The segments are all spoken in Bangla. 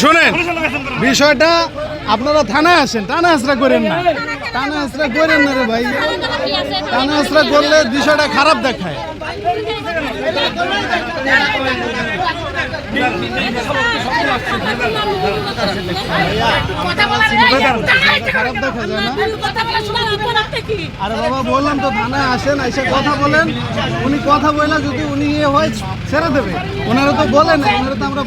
শোনেন, বিষয়টা আপনারা থানায় আসেন টানা হাসরা করেন না। টানা হাসরা করেন না রে ভাই। টানা হাসরা করলে বিষয়টা খারাপ দেখায়। খারাপ দেখা আরে বাবা, বললাম তো থানায় আসেন, এসে কথা বলেন। উনি কথা বলে যদি উনি ইয়ে হয়, ছেড়ে দেবে। ওনারা তো বলেন ওনারা তো আমরা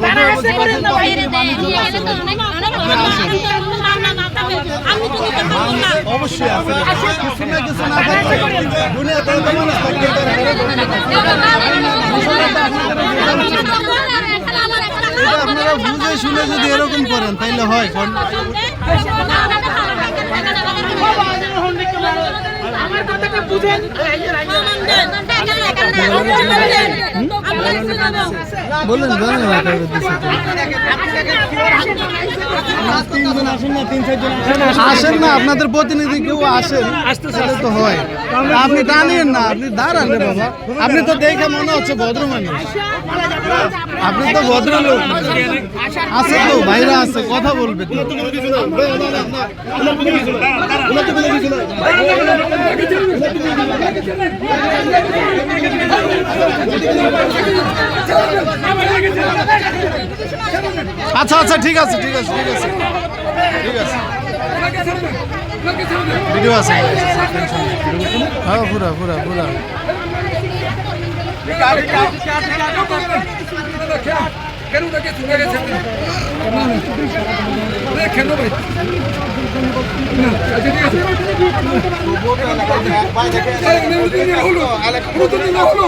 অবশ্যই আছে। কিছু না আপনারা বুঝে শুনে যদি এরকম করেন তাইলে হয় আমার কথাটা বুঝেন বলেন জানেন না কারও দিছে তো। তিনজন আসেন না, আপনাদের প্রতিনিধি কেউ আসেন, তাহলে তো হয়। আপনি টানিয়েন না, আপনি দাঁড়ান বাবা। আপনি তো দেখে মনে হচ্ছে ভদ্র মানুষ। আপনি তো ভদ্র লোক আছে তো, ভাইরা আছে, কথা বলবে তো। আচ্ছা আচ্ছা ঠিক আছে ঠিক আছে ঠিক আছে ঠিক আছে ভিডিও আছে হ্যাঁ পুরা পুরা পুরা কেন তাকে চলে গেছে কেন ভাই না, ঠিক আছে। এই, অনুমতি হলো। হলো।